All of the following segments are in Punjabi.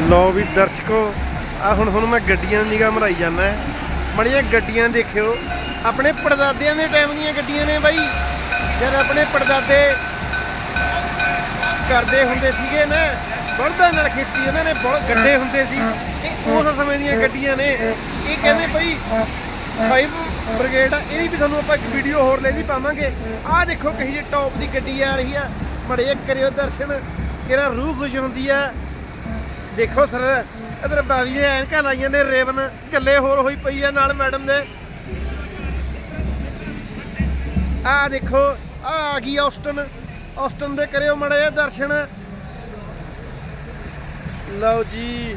ਲੋ ਵੀ ਦਰਸ਼ਕੋ ਆ ਹੁਣ ਹੁਣ ਮੈਂ ਗੱਡੀਆਂ ਦੀ ਨਿਗਾਹ ਮਰਾਈ ਜਾਂਦਾ ਮੜੀਆਂ ਗੱਡੀਆਂ ਦੇਖਿਓ, ਆਪਣੇ ਪੜਦਾਦਿਆਂ ਦੇ ਟਾਈਮ ਦੀਆਂ ਗੱਡੀਆਂ ਨੇ ਬਾਈ। ਜਦ ਆਪਣੇ ਪੜਦਾਦੇ ਕਰਦੇ ਹੁੰਦੇ ਸੀਗੇ ਨਾ ਬਲਦਾਂ ਨਾਲ ਖੇਤੀ ਉਹਨਾਂ ਨੇ, ਬਹੁਤ ਗੱਡੇ ਹੁੰਦੇ ਸੀ। ਇਹ ਉਸ ਸਮੇਂ ਦੀਆਂ ਗੱਡੀਆਂ ਨੇ। ਇਹ ਕਹਿੰਦੇ ਬਈ ਫਾਈਵ ਬ੍ਰਿਗੇਡ ਆ ਇਹਦੀ ਵੀ ਤੁਹਾਨੂੰ ਆਪਾਂ ਇੱਕ ਵੀਡੀਓ ਹੋਰ ਲੈ ਜੀ ਪਾਵਾਂਗੇ। ਆਹ ਦੇਖੋ ਕਹੀ ਜੀ ਟੌਪ ਦੀ ਗੱਡੀ ਆ ਰਹੀ ਆ। ਮੜੇ ਕਰਿਓ ਦਰਸ਼ਨ, ਕਿਹੜਾ ਰੂਹ ਖੁਸ਼ ਹੁੰਦੀ ਆ। ਦੇਖੋ ਸਰ, ਇਧਰ ਬਾਵੀ ਦੇ ਐਨਕਾਂ ਲਾਈਆਂ ਨੇ, ਰੇਵਨ ਗੱਲੇ ਹੋਰ ਹੋਈ ਪਈ ਆ ਨਾਲ ਮੈਡਮ ਦੇ ਆਹ ਦੇਖੋ ਆ ਆ ਗਈ ਆਸਟਨ ਆਸਟਨ ਦੇ ਕਰਿਓ ਮੜੇ ਦਰਸ਼ਨ। ਲਓ ਜੀ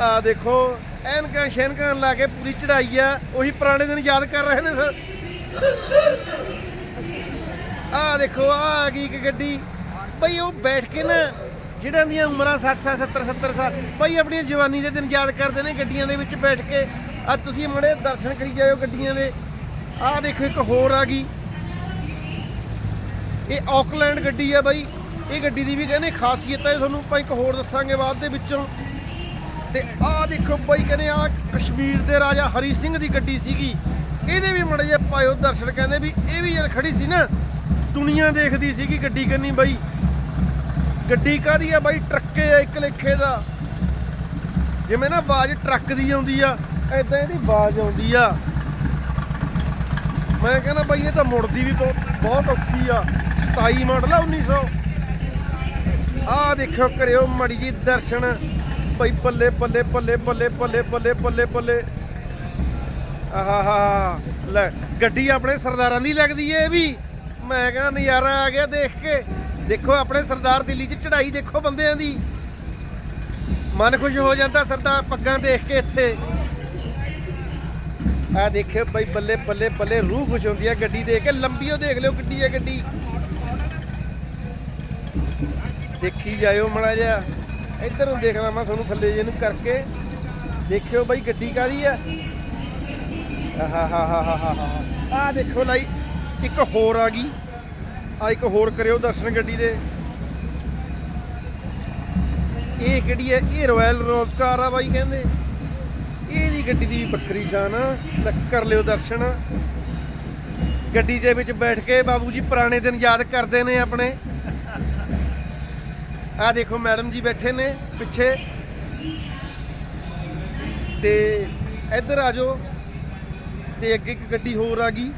ਆ ਦੇਖੋ, ਐਨਕਾਂ ਸ਼ੈਨਕਾਂ ਲਾ ਕੇ ਪੂਰੀ ਚੜਾਈ ਆ, ਉਹੀ ਪੁਰਾਣੇ ਦਿਨ ਯਾਦ ਕਰ ਰਹੇ ਨੇ ਸਰ। ਆ ਦੇਖੋ ਆ ਆ ਗਈ ਇੱਕ ਗੱਡੀ। ਬਈ ਉਹ ਬੈਠ ਕੇ ਨਾ ਜਿਹੜਾਂ ਦੀਆਂ ਉਮਰਾਂ 60 ਸਾਲ 70 70 ਸਾਲ ਬਈ ਆਪਣੀ ਜਵਾਨੀ ਦੇ ਦਿਨ ਯਾਦ ਕਰਦੇ ਨੇ ਗੱਡੀਆਂ ਦੇ ਵਿੱਚ ਬੈਠ ਕੇ। ਆ ਤੁਸੀਂ ਮੜੇ ਦਰਸ਼ਨ ਕਰੀ ਜਾਇਓ ਗੱਡੀਆਂ ਦੇ। ਆਹ ਦੇਖੋ ਇੱਕ ਹੋਰ ਆ ਗਈ। ਇਹ ਆਕਲੈਂਡ ਗੱਡੀ ਆ ਬਾਈ। ਇਹ ਗੱਡੀ ਦੀ ਵੀ ਕਹਿੰਦੇ ਖਾਸੀਅਤ ਹੈ ਤੁਹਾਨੂੰ ਭਾਈ ਇੱਕ ਹੋਰ ਦੱਸਾਂਗੇ ਬਾਅਦ ਦੇ ਵਿੱਚੋਂ। ਤੇ ਆਹ ਦੇਖੋ ਬਾਈ ਕਹਿੰਦੇ ਆ ਕਸ਼ਮੀਰ ਦੇ ਰਾਜਾ ਹਰੀ ਸਿੰਘ ਦੀ ਗੱਡੀ ਸੀਗੀ। ਇਹਦੇ ਵੀ ਮੜੇ ਜੇ ਪਾਇਓ ਦਰਸ਼ਨ, ਕਹਿੰਦੇ ਵੀ ਇਹ ਵੀ ਯਾਰ ਖੜੀ ਸੀ ਨਾ। ਦੁਨੀਆ ਦੇਖਦੀ ਸੀਗੀ ਗੱਡੀ ਕੰਨੀ ਬਾਈ। ਗੱਡੀ ਕਾਦੀ ਆ ਬਾਈ? ਟਰੱਕੇ ਆ ਇੱਕ ਲੇਖੇ ਦਾ। ਜਿਵੇਂ ਨਾ ਆਵਾਜ਼ ਟਰੱਕ ਦੀ ਆਉਂਦੀ ਆ ਐਦਾਂ ਇਹਦੀ ਆਵਾਜ਼ ਆਉਂਦੀ ਆ। ਮੈਂ ਕਹਿੰਦਾ ਬਾਈ, ਇਹ ਤਾਂ ਮੁੜਦੀ ਵੀ ਬਹੁਤ ਬਹੁਤ ਔਖੀ ਆ। 27 ਮਾਡਲ ਆ 1900 ਆਹ ਦੇਖੋ ਕਰਿਓ ਮੜੀ ਜੀ ਦਰਸ਼ਨ। ਬਈ ਬੱਲੇ ਬੱਲੇ ਬੱਲੇ ਬੱਲੇ ਬੱਲੇ ਬੱਲੇ ਬੱਲੇ ਬੱਲੇ ਆਹਾ ਲੈ, ਗੱਡੀ ਆਪਣੇ ਸਰਦਾਰਾਂ ਦੀ ਲੱਗਦੀ ਏ ਇਹ ਵੀ। ਮੈਂ ਕਹਿੰਦਾ ਨਜ਼ਾਰਾ ਆ ਗਿਆ ਦੇਖ ਕੇ। ਦੇਖੋ ਆਪਣੇ ਸਰਦਾਰ ਦਿੱਲੀ 'ਚ ਚੜਾਈ ਦੇਖੋ ਬੰਦਿਆਂ ਦੀ। ਮਨ ਖੁਸ਼ ਹੋ ਜਾਂਦਾ ਸਰਦਾਰ ਪੱਗਾਂ ਦੇਖ ਕੇ ਇੱਥੇ। ਆ ਦੇਖਿਓ ਬਈ ਬੱਲੇ ਬੱਲੇ ਬੱਲੇ ਰੂਹ ਖੁਸ਼ ਹੁੰਦੀ ਹੈ ਗੱਡੀ ਦੇਖ ਕੇ ਲੰਬੀਓ ਦੇਖ ਲਿਓ ਗੱਡੀ ਹੈ ਗੱਡੀ। ਦੇਖੀ ਜਾਇਓ ਮੜਾ ਜਿਹਾ। ਇੱਧਰ ਨੂੰ ਦੇਖਣਾ ਮੈਂ ਤੁਹਾਨੂੰ ਥੱਲੇ ਜੇ ਨੂੰ ਕਰਕੇ। ਦੇਖਿਓ ਬਈ ਗੱਡੀ ਕਾਦੀ ਆ। ਆਹਾ ਹਾ ਹਾ ਹਾ ਹਾ ਆ ਦੇਖੋ ਲਈ, ਇੱਕ ਹੋਰ ਆ ਗਈ। ਆ ਇੱਕ ਹੋਰ ਕਰਿਓ ਦਰਸ਼ਨ ਗੱਡੀ ਦੇ। ਇਹ ਕਿਹੜੀ ਹੈ? ਇਹ ਰਾਇਲ ਰੋਜ਼ਕਾਰ ਆ ਬਾਈ ਕਹਿੰਦੇ। ਇਹਦੀ ਗੱਡੀ ਦੀ ਵੀ ਵੱਖਰੀ ਸ਼ਾਨ ਆ। ਕਰ ਲਿਓ ਦਰਸ਼ਨ। ਗੱਡੀ ਦੇ ਵਿੱਚ ਬੈਠ ਕੇ ਬਾਬੂ ਜੀ ਪੁਰਾਣੇ ਦਿਨ ਯਾਦ ਕਰਦੇ ਨੇ ਆਪਣੇ। ਆ ਦੇਖੋ ਮੈਡਮ ਜੀ ਬੈਠੇ ਨੇ ਪਿੱਛੇ। ਤੇ ਇੱਧਰ ਆ ਜਾਓ। ਤੇ ਅੱਗੇ ਇੱਕ ਗੱਡੀ ਹੋਰ ਆ ਗਈ।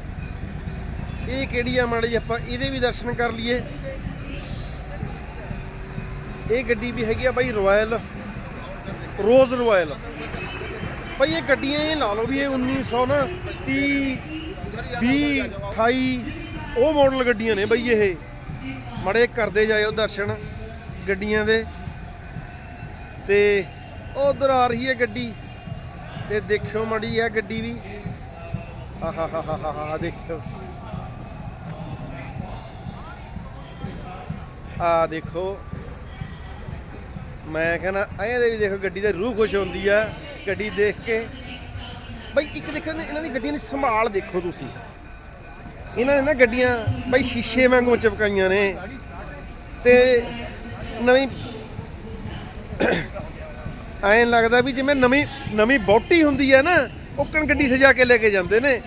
ਇਹ ਕਿਹੜੀ ਆ ਮਾੜੀ ਜਿਹੀ? ਆਪਾਂ ਇਹਦੇ ਵੀ ਦਰਸ਼ਨ ਕਰ ਲਈਏ। ਇਹ ਗੱਡੀ ਵੀ ਹੈਗੀ ਆ ਬਾਈ ਰਾਇਲ ਰੋਜ਼ ਰਾਇਲ ਭਾਈ ਇਹ ਗੱਡੀਆਂ ਇਹ ਲਾ ਲਓ ਵੀ ਇਹ 1900 ਨਾ 30 20 28 ਉਹ ਮਾਡਲ ਗੱਡੀਆਂ ਨੇ ਬਈ ਇਹ। ਮੜੇ ਕਰਦੇ ਜਾਇਓ ਦਰਸ਼ਨ ਗੱਡੀਆਂ ਦੇ। ਤੇ ਉਧਰ ਆ ਰਹੀ ਹੈ ਗੱਡੀ। ਤੇ ਦੇਖਿਓ ਮੜੀ ਆ ਗੱਡੀ ਵੀ। ਆਹਾ ਹਾ ਹਾ ਹਾ ਦੇਖਿਓ। ਆ ਦੇਖੋ। ਮੈਂ ਕਹਿੰਦਾ ਇਹਦੇ ਵੀ ਦੇਖੋ ਗੱਡੀ ਦੀ ਰੂਹ ਖੁਸ਼ ਹੁੰਦੀ ਆ, ਗੱਡੀ ਦੇਖ ਕੇ। ਬਈ ਇੱਕ ਦੇਖੋ, ਇਹਨਾਂ ਦੀ ਗੱਡੀਆਂ ਦੀ ਸੰਭਾਲ ਦੇਖੋ ਤੁਸੀਂ। ਇਹਨਾਂ ਨੇ ਨਾ ਗੱਡੀਆਂ ਬਈ ਸ਼ੀਸ਼ੇ ਵਾਂਗੂ ਚਪਕਾਈਆਂ ਨੇ। ਤੇ ਨਵੀਂ ਐਂ ਲੱਗਦਾ ਵੀ ਜਿਵੇਂ ਨਵੀਂ ਨਵੀਂ ਬੋਟੀ ਹੁੰਦੀ ਹੈ ਨਾ, ਉਹ ਕਣ ਗੱਡੀ ਸਜਾ ਕੇ ਲੈ ਕੇ ਜਾਂਦੇ ਨੇ।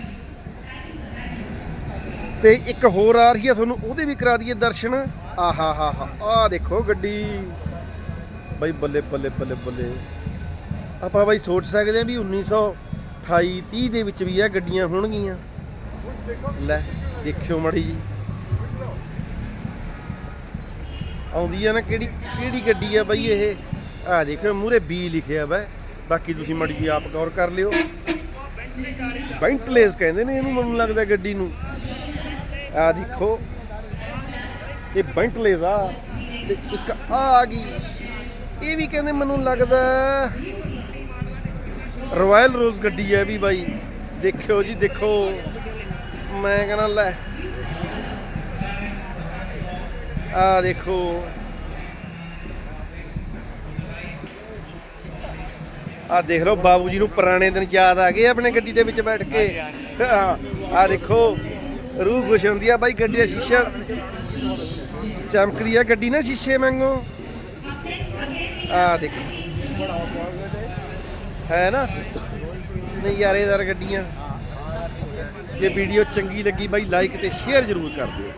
ਤੇ ਇੱਕ ਹੋਰ ਆ ਰਹੀ ਹੈ ਤੁਹਾਨੂੰ ਉਹਦੇ ਵੀ ਕਰਾ ਦਈਏ ਦਰਸ਼ਨ। ਆਹਾ ਹਾ ਹਾ ਆ ਦੇਖੋ ਗੱਡੀ। ਬਈ ਬੱਲੇ ਬੱਲੇ ਬੱਲੇ ਬੱਲੇ। ਆਪਾਂ ਬਈ ਸੋਚ ਸਕਦੇ ਹਾਂ ਵੀ 1928 30 ਦੇ ਵਿੱਚ ਵੀ ਇਹ ਗੱਡੀਆਂ ਹੋਣਗੀਆਂ। ਲੈ, ਦੇਖਿਓ ਮੜੀ ਜੀ। ਆਉਂਦੀ ਆ ਨਾ ਕਿਹੜੀ ਕਿਹੜੀ ਗੱਡੀ ਆ ਬਈ ਇਹ? ਆ ਦੇਖਿਓ ਮੂਰੇ ਬੀ ਲਿਖਿਆ ਵਾ। ਬਾਕੀ ਤੁਸੀਂ ਮੜੀ ਜੀ ਆਪ ਗੌਰ ਕਰ ਲਿਓ। ਬੈਂਟਲੇਸ ਕਹਿੰਦੇ ਨੇ ਇਹਨੂੰ, ਮੈਨੂੰ ਲੱਗਦਾ ਗੱਡੀ ਨੂੰ। ਆ ਦੇਖੋ। ਇਹ ਬੈਂਟਲੇਸ ਆ ਤੇ ਇੱਕ ਆ ਆ ਗਈ। ਇਹ ਵੀ ਕਹਿੰਦੇ ਮੈਨੂੰ ਲੱਗਦਾ ਰਾਇਲ ਰੋਜ਼ ਗੱਡੀ ਹੈ ਵੀ ਬਾਈ। ਦੇਖਿਓ ਜੀ, ਦੇਖੋ। ਮੈਂ ਕਹਿੰਦਾ ਲੈ। ਆ ਦੇਖੋ। ਆ ਦੇਖ ਲਓ ਬਾਬੂ ਜੀ ਨੂੰ ਪੁਰਾਣੇ ਦਿਨ ਯਾਦ ਆ ਗਏ ਆਪਣੇ ਗੱਡੀ ਦੇ ਵਿੱਚ ਬੈਠ ਕੇ। ਆ ਦੇਖੋ। ਰੂਹ ਖੁਸ਼ ਹੁੰਦੀ ਆ ਬਾਈ, ਗੱਡੀ ਦਾ ਸ਼ੀਸ਼ਾ। ਚਮਕਦੀ ਆ ਗੱਡੀ ਨਾ ਸ਼ੀਸ਼ੇ ਵਾਂਗੂ। ਆ ਦੇਖੋ। ਹੈ ਨਾ? ਨਜ਼ਾਰੇਦਾਰ ਗੱਡੀਆਂ। ਜੇ ਵੀਡੀਓ ਚੰਗੀ ਲੱਗੀ ਬਾਈ ਲਾਈਕ ਤੇ ਸ਼ੇਅਰ ਜ਼ਰੂਰ ਕਰ ਦਿਓ।